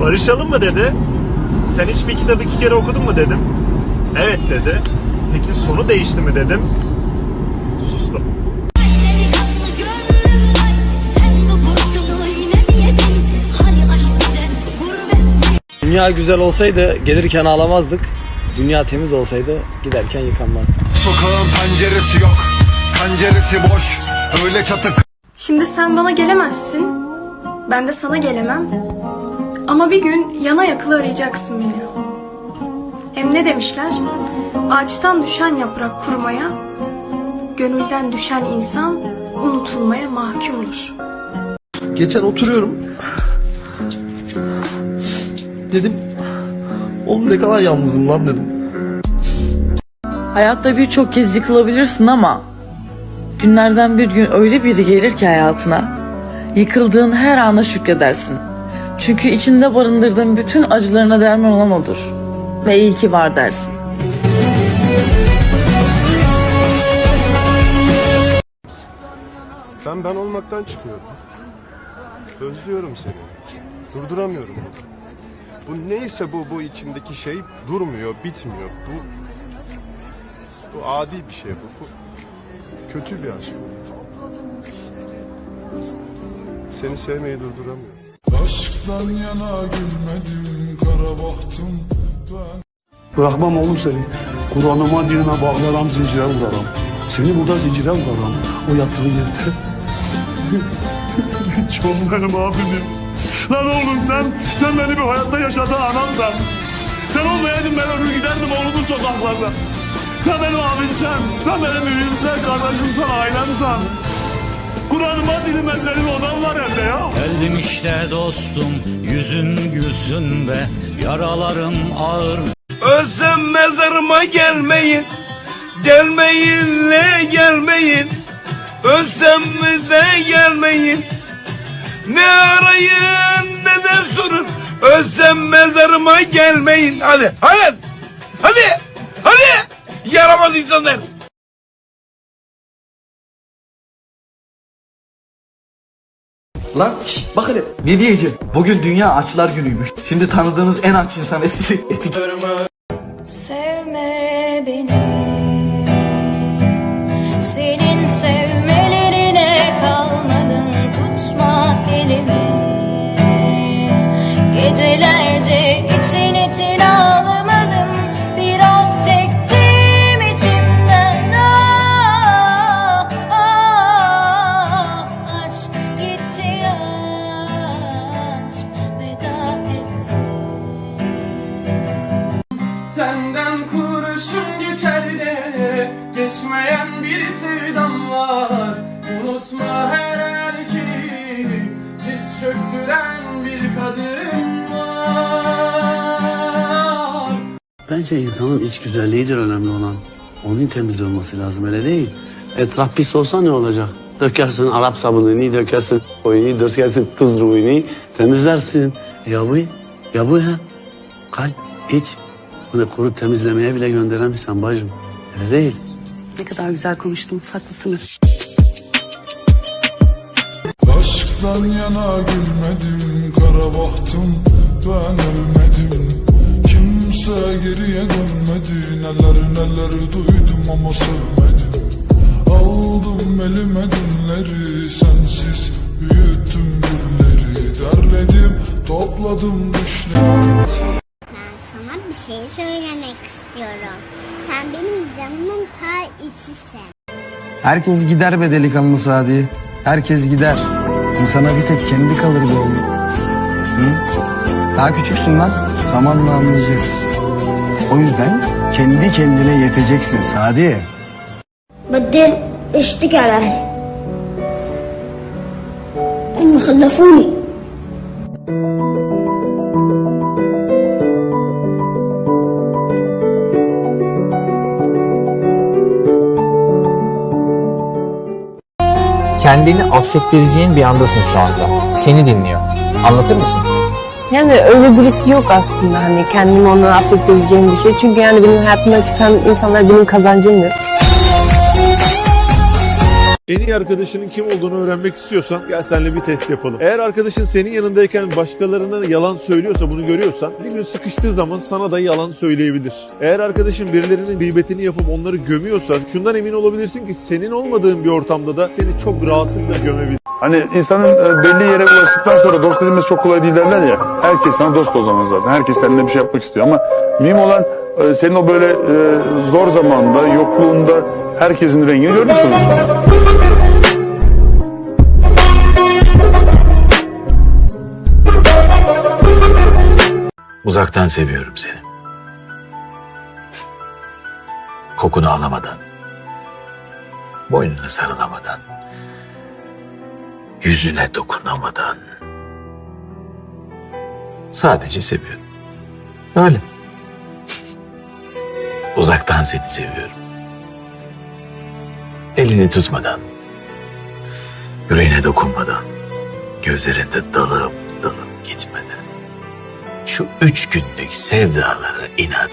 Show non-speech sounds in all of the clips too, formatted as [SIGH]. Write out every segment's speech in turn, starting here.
Barışalım mı dedi. Sen hiç bir kitabı iki kere okudun mu dedim. Evet dedi. Peki sonu değişti mi dedim. Sustum. Dünya güzel olsaydı gelirken ağlamazdık. Dünya temiz olsaydı giderken yıkanmazdık. Sokağın penceresi yok, penceresi boş. Öyle çatık Şimdi sen bana gelemezsin. Ben de sana gelemem. Ama bir gün yana yakıla arayacaksın beni. Hem ne demişler? Ağaçtan düşen yaprak kurumaya, gönülden düşen insan unutulmaya mahkumdur. Geçen oturuyorum. Dedim, oğlum ne kadar yalnızım lan dedim. Hayatta birçok kez yıkılabilirsin ama günlerden bir gün öyle biri gelir ki hayatına yıkıldığın her ana şükredersin. Çünkü içinde barındırdığın bütün acılarına derman olan odur. Ve iyi ki var dersin. Ben ben olmaktan çıkıyorum. Özlüyorum seni. Durduramıyorum. Bu neyse bu bu içimdeki şey durmuyor, bitmiyor. Bu bu adi bir şey bu. bu kötü bir aşk. Seni sevmeyi durduramıyorum. Aşktan yana gülmedim kara bahtım ben Bırakmam oğlum seni. Kur'an'ıma dinime bağlarım zincire vurarım. Seni burada zincire vurarım. O yattığın yerde. [LAUGHS] Çok benim abimim. Lan oğlum sen, sen beni bir hayatta yaşadığın anamsan. Sen olmayaydın ben ölür giderdim oğlumun sokaklarda. Sen benim abimsen, sen benim büyüğümsen, kardeşimsen, ailemsen. Kur'an'ıma dilime senin odan var evde ya. Geldim işte dostum yüzün gülsün be yaralarım ağır Ölsem mezarıma gelmeyin. Gelmeyin ne gelmeyin. Ölsem bize gelmeyin. Ne arayın ne de sorun. Ölsem mezarıma gelmeyin. Hadi hadi. Hadi. Hadi. Yaramaz insanlar. Lan şş, bak hele ne diyeceğim? Bugün Dünya Açlar Günü'ymüş. Şimdi tanıdığınız en aç insan eti, eti Sevme beni Senin sevmelerine kalmadım Tutma elimi Gecelerde için için Senden kurşun geçer de geçmeyen bir sevdam var. Unutma her ki diz çöktüren bir kadın var. Bence insanın iç güzelliğidir önemli olan. Onun temiz olması lazım öyle değil. Etraf pis olsa ne olacak? Dökersin Arap sabununu, dökersin oyunu, dökersin tuzluğunu, temizlersin. Ya bu, ya bu ya. Kalp, iç. Bunu kuru temizlemeye bile gönderemişsen bacım. Öyle değil. Ne kadar güzel konuştunuz haklısınız. Aşktan yana gülmedim kara bahtım ben ölmedim Kimse geriye dönmedi neler neler duydum ama sevmedim Aldım elime dünleri sensiz büyüttüm gülleri Derledim topladım düşleri Ben sana bir şey söylemek istiyorum. Sen benim canımın ta içisin. Herkes gider be delikanlı Sadi. Herkes gider. İnsana bir tek kendi kalır be oğlum. Hı? Daha küçüksün lan. Zamanla anlayacaksın. O yüzden kendi kendine yeteceksin Sadi. بعدين اشتكي على اهلي انهم خلفوني Kendini affettireceğin bir andasın şu anda. Seni dinliyor. Anlatır mısın? Yani öyle birisi yok aslında hani kendimi ondan affedebileceğim bir şey. Çünkü yani benim hayatımda çıkan insanlar benim kazancım yok. En iyi arkadaşının kim olduğunu öğrenmek istiyorsan gel seninle bir test yapalım. Eğer arkadaşın senin yanındayken başkalarına yalan söylüyorsa bunu görüyorsan bir gün sıkıştığı zaman sana da yalan söyleyebilir. Eğer arkadaşın birilerinin gıybetini yapıp onları gömüyorsa şundan emin olabilirsin ki senin olmadığın bir ortamda da seni çok rahatlıkla gömebilir. Hani insanın e, belli yere ulaştıktan sonra dost edilmemiz çok kolay değil derler ya. Herkes sana dost o zaman zaten. Herkes seninle bir şey yapmak istiyor ama mühim olan e, senin o böyle e, zor zamanda, yokluğunda herkesin rengini görmüş oluyorsun. Uzaktan seviyorum seni. Kokunu alamadan, boynuna sarılamadan, yüzüne dokunamadan sadece seviyorum. Öyle. [LAUGHS] Uzaktan seni seviyorum. Elini tutmadan, yüreğine dokunmadan, gözlerinde dalıp dalıp gitmeden şu üç günlük sevdaları inat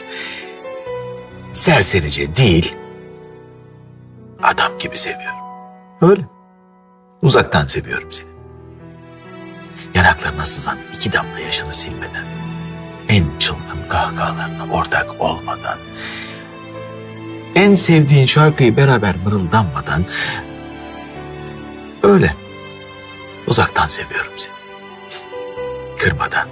serserice değil adam gibi seviyorum. Öyle. Uzaktan seviyorum seni. Yanaklarına sızan iki damla yaşını silmeden, en çılgın kahkahalarına ortak olmadan, en sevdiğin şarkıyı beraber mırıldanmadan, öyle. Uzaktan seviyorum seni. Kırmadan,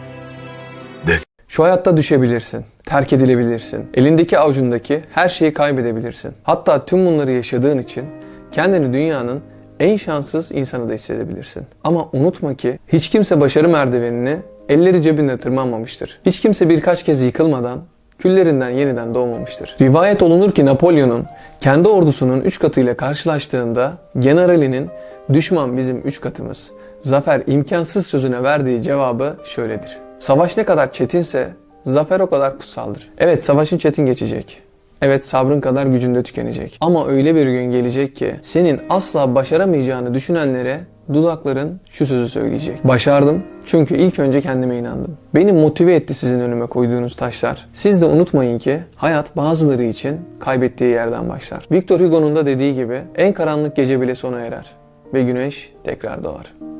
Şu hayatta düşebilirsin, terk edilebilirsin, elindeki avucundaki her şeyi kaybedebilirsin. Hatta tüm bunları yaşadığın için kendini dünyanın en şanssız insanı da hissedebilirsin. Ama unutma ki hiç kimse başarı merdivenini elleri cebinde tırmanmamıştır. Hiç kimse birkaç kez yıkılmadan küllerinden yeniden doğmamıştır. Rivayet olunur ki Napolyon'un kendi ordusunun 3 katıyla karşılaştığında generalinin düşman bizim 3 katımız, zafer imkansız sözüne verdiği cevabı şöyledir. Savaş ne kadar çetinse zafer o kadar kutsaldır. Evet savaşın çetin geçecek. Evet sabrın kadar gücünde tükenecek. Ama öyle bir gün gelecek ki senin asla başaramayacağını düşünenlere dudakların şu sözü söyleyecek. Başardım çünkü ilk önce kendime inandım. Beni motive etti sizin önüme koyduğunuz taşlar. Siz de unutmayın ki hayat bazıları için kaybettiği yerden başlar. Victor Hugo'nun da dediği gibi en karanlık gece bile sona erer ve güneş tekrar doğar.